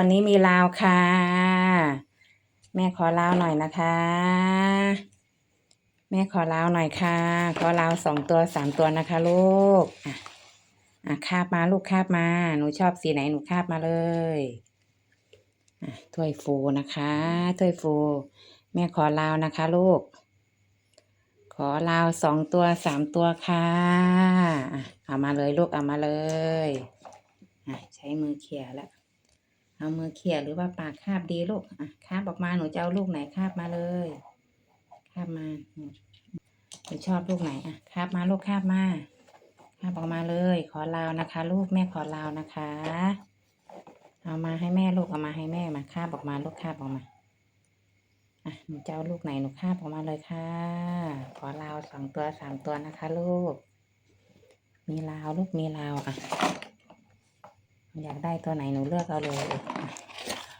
วันนี้มีลาวค่ะ แม่ขอลาวหน่อยนะคะ แม่ขอลาวหน่อยค่ะ ขอลาวสองตัวสามตัวนะคะลูก อะอะคาบมาลูกคาบมา หนูชอบสีไหนหนูคาบมาเลยอะถ้วยฟูนะคะถ้วยฟู แม่ขอลาวนะคะลูก ขอลาวสองตัวสามตัวค่ะอะเอามาเลยลูกเอามาเลยอะใช้มือเขี่ยแล้ว เอามือเขี่ยหรือว่าปากคาบดีลูกอะคาบออกมาหนูจะเอาลูกไหนคาบมาเลย คาบมาหนูชอบลูกไหนอะคาบมาลูกคาบมาคาบออกมาเลย ขอลาวนะคะ ลูกแม่ขอลาวนะคะ เอามาให้แม่ลูกเอามาให้แม่มาคาบออกมาลูกคาบออกมาอะหนูจะเอาลูกไหนหนูคาบออกมาเลยค่ะ ขอลาวสองตัวสามตัวนะคะ ลูก มีลาวลูกมีลาวอะ อยากได้ตัวไหนหนูเลือกเอาเลย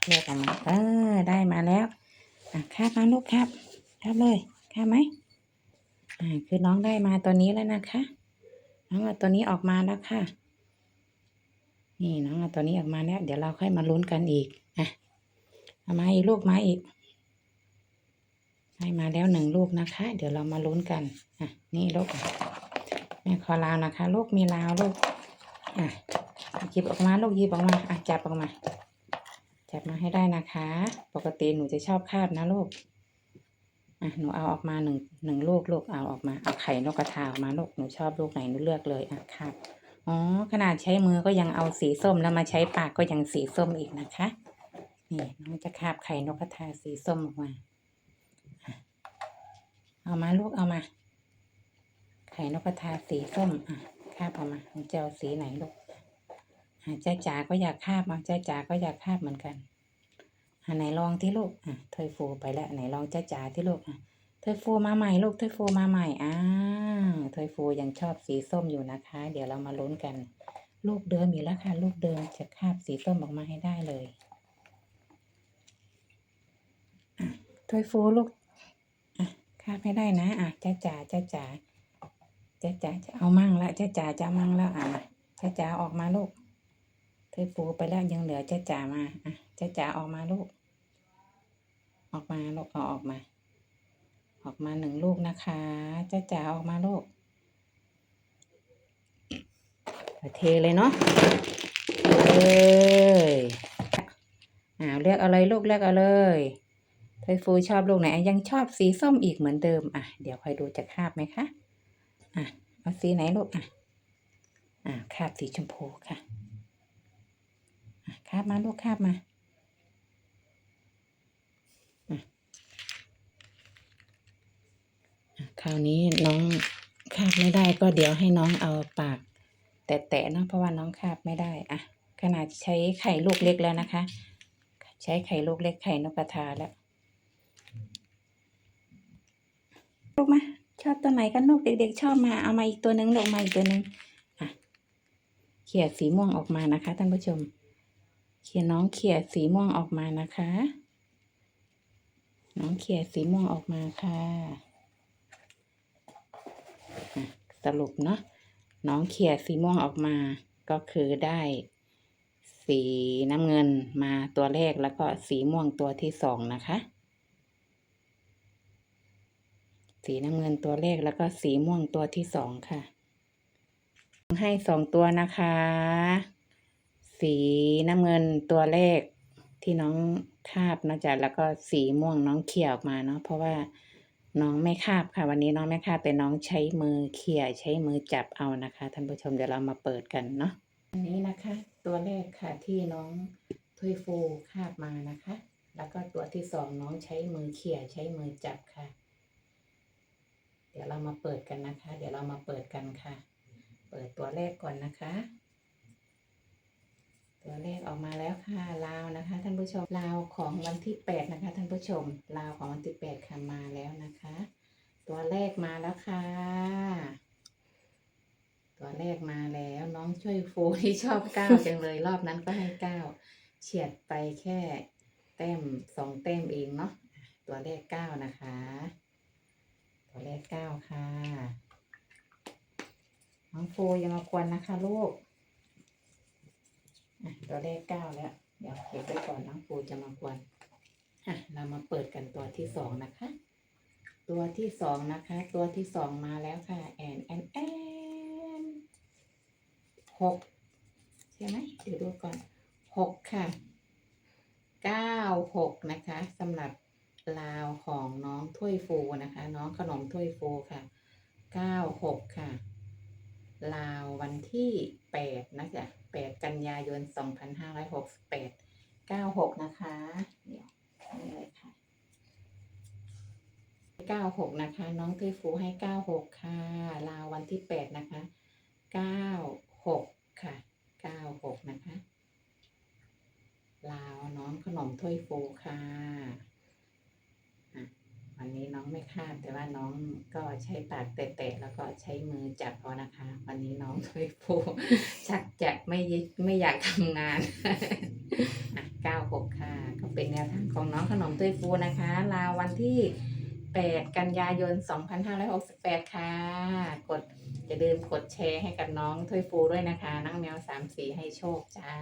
เลือกเอามาเออได้มาแล้วอะคาบมาลูกครับคาบเลยคาบไหมอ่าคือน้องได้มาตัวนี้แล้วนะคะ น้องเอาตัวนี้ออกมาแล้วค่ะ นี่น้องเอาตัวนี้ออกมาแล้วเดี๋ยวเราค่อยมาลุ้นกันอีกอะเอามาอีกลูกมาอีกให้มาแล้วหนึ่งลูกนะคะ เดี๋ยวเรามาลุ้นกันอะนี่ลูกแม่ขอลาวนะคะ ลูกมีลาวลูกอะ หยิบออกมาลูกหยิบออกมาอะจับออกมา จับมาให้ได้นะคะ ปกติหนูจะชอบคาบนะลูกอะหนูเอาออกมาหนึ่งหนึ่งลูกลูกเอาออกมาเอาไข่นกกระทาออกมาลูกหนูชอบลูกไหนหนูเลือกเลยอะคาบอ๋อขนาดใช้มือก็ยังเอาสีส้มแล้วมาใช้ปากก็ยังสีส้มอีกนะคะนี่น้องจะคาบไข่นกกระทาสีส้มออกมาเอามาลูกเอามา ไข่นกกระทาสีส้มอะคาบออกมาหนูจะเอาสีไหนลูก จ้าจ๋าก็อยากคาบมาจ้าจ๋าก็อยากคาบเหมือนกันอะไหนลองที่ลูกอะเทยฟูไปแล้วไหนลองจ้าจ๋าที่ลูกอะเทยฟูมาใหม่ลูกเทยฟูมาใหม่อ้าวเทยฟูยังชอบสีส้มอยู่นะคะ เดี๋ยวเรามาลุ้นกัน ลูกเดิมอยู่แล้วค่ะ ลูกเดิมจะคาบสีส้มออกมาให้ได้เลยเทยฟูลูกอะคาบให้ได้นะอะจ้าจ๋าจ้าจ๋าจ้าจ๋าจะเอามั่งละจ้าจ๋าจะมั่งแล้วอะจ้าจ๋าออกมาลูก เธอปูไปแล้วยังเหลือจ้าจ๋ามาอะจ้าจ๋าออกมาลูก ออกมาลูกเอาออกมา ออกมาหนึ่งลูกนะคะจ้าจ๋าออกมาลูกเทเลยเนาะเลยอ่าเลือกอาเลยลูกเลือกเอาเลยเธอฟูชอบลูกไหนยังชอบสีส้มอีกเหมือนเดิมอะเดี๋ยวคอยดูจะคาบไหมคะอะเอาสีไหนลูกอะอ่าคาบสีชมพูค่ะ คาบมาลูกคาบมาคราวนี้น้องคาบไม่ได้ก็เดี๋ยวให้น้องเอาปาก แตะๆเนาะเพราะว่าน้องคาบไม่ได้อะขนาดใช้ไข่ลูกเล็กแล้วนะคะ ใช้ไข่ลูกเล็กไข่นกกระทาแล้วลูกมาชอบตัวไหนกันลูกเด็ก ๆ ชอบมาเอามาอีกตัวหนึ่งลงมาอีกตัวหนึ่งอะเขี่ยสีม่วงออกมานะคะท่านผู้ชม เขียนน้องเขียสีม่วงออกมานะคะ น้องเขียสีม่วงออกมาค่ะสรุปเนาะน้องเขียสีม่วงออกมา ก็คือได้ สีน้ำเงินมาตัวแรกแล้วก็สีม่วงตัวที่สองนะคะ สีน้ำเงินตัวแรกแล้วก็สีม่วงตัวที่สองค่ะ ให้สองตัวนะคะ สีน้ำเงินตัวแรกที่น้องคาบนะจ๊ะแล้วก็สีม่วงน้องเขี่ยออกมาเนาะเพราะว่าน้องไม่คาบค่ะ วันนี้น้องไม่คาบแต่น้องใช้มือเขี่ยใช้มือจับเอานะคะท่านผู้ชมเดี๋ยวเรามาเปิดกันเนาะอันนี้นะคะ ตัวแรกค่ะที่น้องถ้วยฟูคาบมานะคะ แล้วก็ตัวที่สองน้องใช้มือเขี่ยใช้มือจับค่ะ เดี๋ยวเรามาเปิดกันนะคะ เดี๋ยวเรามาเปิดกันค่ะ เปิดตัวแรกก่อนนะคะ ตัวเลขออกมาแล้วค่ะลาวนะคะ ท่านผู้ชมลาวของวันที่แปดนะคะ ท่านผู้ชมลาวของวันที่แปดค่ะมาแล้วนะคะ ตัวเลขมาแล้วค่ะ ตัวเลขมาแล้วน้องช่วยโฟที่ชอบเก้าจังเลยรอบนั้นก็ให้เก้าเฉียดไปแค่แต้มสองแต้มเองเนาะตัวเลขเก้านะคะ ตัวเลขเก้าค่ะน้องโฟย่ามากวนนะคะลูก ตัวเลขเก้าแล้ว เดี๋ยวเก็บไว้ก่อนน้องปูจะมากวนอะเรามาเปิดกันตัวที่สองนะคะ ตัวที่สองนะคะ ตัวที่สองมาแล้วค่ะ แอนแอนแอนหกใช่ไหมเดี๋ยวดูก่อนหกค่ะเก้าหกนะคะสำหรับลาวของน้องถ้วยฟูนะคะ น้องขนมถ้วยฟูค่ะเก้าหกค่ะ ลาววันที่แปดนะจ๊ะแปดกันยายนสองพันห้าร้อยหกสิบแปดเก้าหกนะคะ เดี๋ยวนี่เลยค่ะเก้าหกนะคะ น้องเทยฟูให้เก้าหกค่ะ ลาววันที่แปดนะคะเก้าหกค่ะเก้าหกนะคะ ลาวน้องขนมถ้วยฟูค่ะ วันนี้น้องไม่คาดแต่ว่าน้องก็ใช้ปากแตะๆแล้วก็ใช้มือจับเอานะคะ วันนี้น้องถ้วยฟูชักจะไม่ยิไม่อยากทำงานเก้าหกค่ะ ก็เป็นแนวทางของน้องขนมถ้วยฟูนะคะลาวันที่แปดกันยายนสองพันห้าร้อยหกสิบแปดค่ะ กดอย่าลืมกดแชร์ให้กับน้องถ้วยฟูด้วยนะคะน้องแมวสามสีให้โชคจ้า